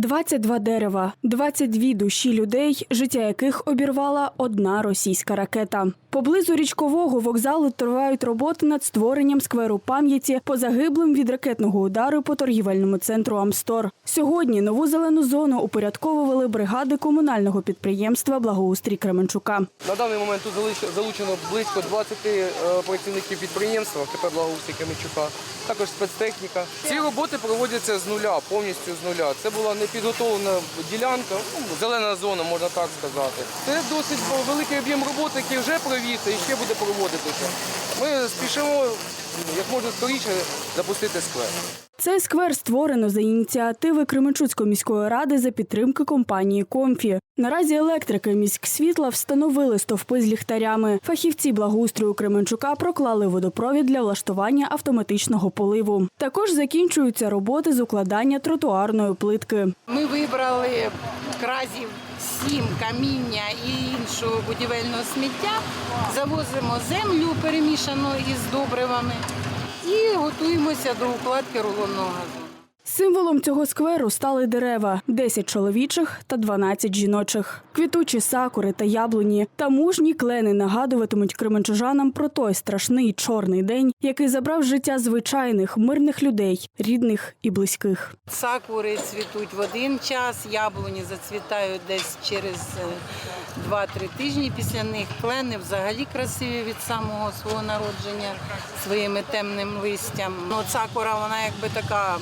22 дерева, 22 душі людей, життя яких обірвала одна російська ракета. Поблизу річкового вокзалу тривають роботи над створенням скверу пам'яті по загиблим від ракетного удару по торгівельному центру Амстор. Сьогодні нову зелену зону упорядковували бригади комунального підприємства Благоустрій Кременчука. На даний момент тут залучено близько 20 е, працівників підприємства КП Благоустрій Кам'янчука, також спецтехніка. Ці роботи проводяться з нуля, повністю з нуля. Це була непідготовлена ділянка, ну, зелена зона, можна так сказати. Це досить великий об'єм роботи, який вже провівся і ще буде проводитися. Ми спішимо як можна скоріше запустити сквер. Цей сквер створено за ініціативи Кременчуцької міської ради за підтримки компанії Комфі. Наразі електрики міськсвітла встановили стовпи з ліхтарями. Фахівці благоустрою Кременчука проклали водопровід для влаштування автоматичного поливу. Також закінчуються роботи з укладання тротуарної плитки. Ми вибрали кразів сім каміння і іншого будівельного сміття, завозимо землю перемішану із добривами і готуємося до укладки рулонного газону. Символом цього скверу стали дерева: 10 чоловічих та 12 жіночих. Квітучі сакури та яблуні та мужні клени нагадуватимуть кременчужанам про той страшний чорний день, який забрав життя звичайних мирних людей, рідних і близьких. Сакури цвітуть в один час, яблуні зацвітають десь через е, 2-3 тижні після них. Клени взагалі красиві від самого свого народження своїми темним листям. Ну, сакура, вона якби така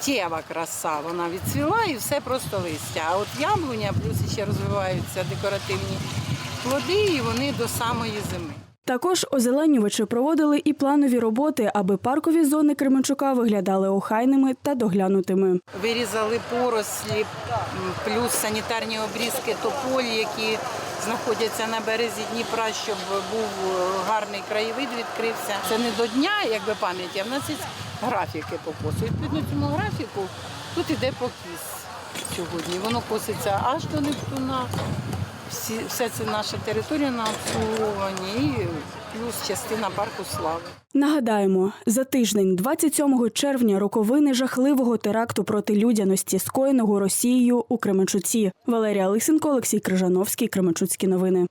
миттєва краса. Вона відцвіла і все просто листя. А от яблуня плюс ще розвиваються декоративні плоди, і вони до самої зими. Також озеленювачі проводили і планові роботи, аби паркові зони Кременчука виглядали охайними та доглянутими. Вирізали порослі, плюс санітарні обрізки тополі, які знаходяться на березі Дніпра, щоб був е, гарний краєвид, відкрився. Це не до дня, якби пам'яті, а в нас графіки по косу. Відповідно цьому графіку тут іде покіс сьогодні. Воно коситься аж до Нептуна. Всі, все це наша територія на обслуговуванні і плюс частина парку слави. Нагадаємо, за тиждень, 27 червня, роковини жахливого теракту проти людяності, скоєного Росією у Кременчуці. Валерія Лисенко, Олексій Крижановський, Кременчуцькі новини.